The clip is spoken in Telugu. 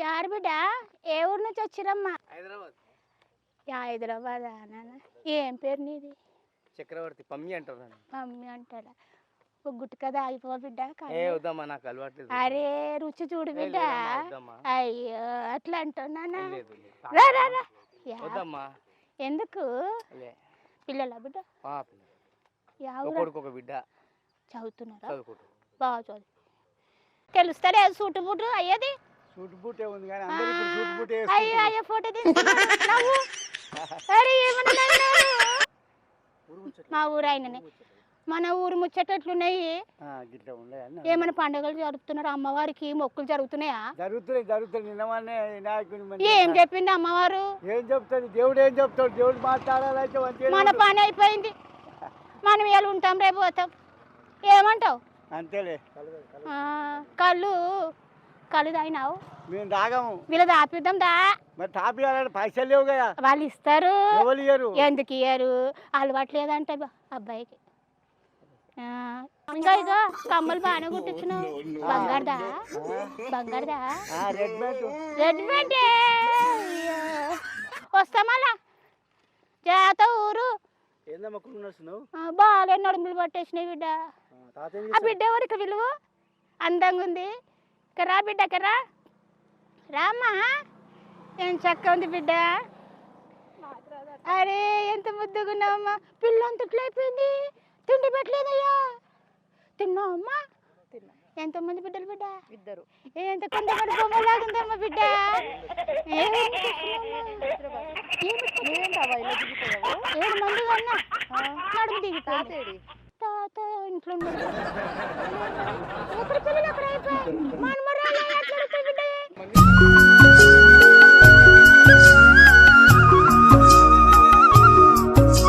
బంగారు బిడ్డ? ఏ ఊరు నుంచి వచ్చిరమ్మా? హైదరాబాద్. యా హైదరాబాద్? నాన్న ఏం పేరు నీది? చక్రవర్తి పమ్మి అంటారు మమ్మీ అంటారా ఒక గుట్టు ఆగిపో బిడ్డ కాదు. ఏ వద్దమ్మా నాకు అలవాట్లేదు. అరే రుచి చూడు బిడ్డ. అయ్యో అట్లా అంటున్నానా. రా రా రా. యా, వద్దమ్మా. ఎందుకు? లే. పిల్లల బిడ్డ? ఆ, యా ఒక ఊరా? కొడుకు ఒక బిడ్డ. చదువుతున్నారా? చదువుకుంటు. బాగా చదువు. తెలుస్తాడే సూటు బూటు అయ్యేది? సూట్ బూటే ఉంది కానీ అందరూ ఇప్పుడు సూట్ బూటే అయ్యో అయ్యో ఫోటో తీసుకున్నాడు నవ్వు. అరే ఏమన్నా? మా ఊరు ఆయననే. మన ఊరు ముచ్చటట్లున్నాయి? ఏమైనా పండుగలు జరుపుతున్నారు? అమ్మవారికి మొక్కులు జరుగుతున్నాయా? జరుగుతున్నాయి వినాయకుని మంచి ఏం చెప్పింది అమ్మవారు? ఏం చెప్తాడు? దేవుడు ఏం చెప్తాడు? దేవుడు మాట్లాడాలంటే మన పని అయిపోయింది. మనం ఇలా ఉంటాం? రేపు పోతాం. ఏమంటావు? అంతేలే. కళ్ళు కళ్ళు తాగినావు మేము తాగాము. వీళ్ళ దాపిద్దాం దా. మరి ఇవ్వాలంటే పైసలు లేవు కదా. వాళ్ళు ఇస్తారు ఎవరు ఇయ్యరు? ఎందుకు ఇయ్యరు? అలవాటు లేదంటే అబ్బాయికి. ఇంకా ఇక కమ్మలు బాగానే కుట్టించినావు. బంగారుదా? బంగారుదా? రెడ్ మ్యాట్ రెడ్ పెట్టే వస్తా మళ్ళా. జాత ఊరు. బాగాలే నడుములు పట్టేసినాయి బిడ్డ. ఆ? బిడ్డ ఎవరికి విలువ? అందంగా ఉంది. రా బిడ్డ ఇక రా. రామ్మా. ఏం చక్క ఉంది బిడ్డ. అరే ఎంత ముద్దుగా ఉన్నావమ్మా. పిల్ల అయిపోయింది తిండి పెట్టలేదయ్యా. తిన్నావమ్మా? ఎంతమంది బిడ్డలు బిడ్డ? ఇద్దరు. ఎంత కొంత బొమ్మలాగుందమ్మా బిడ్డ. ఏడు మంది కన్నా నడుము తాతేడి. తాత ఇంట్లో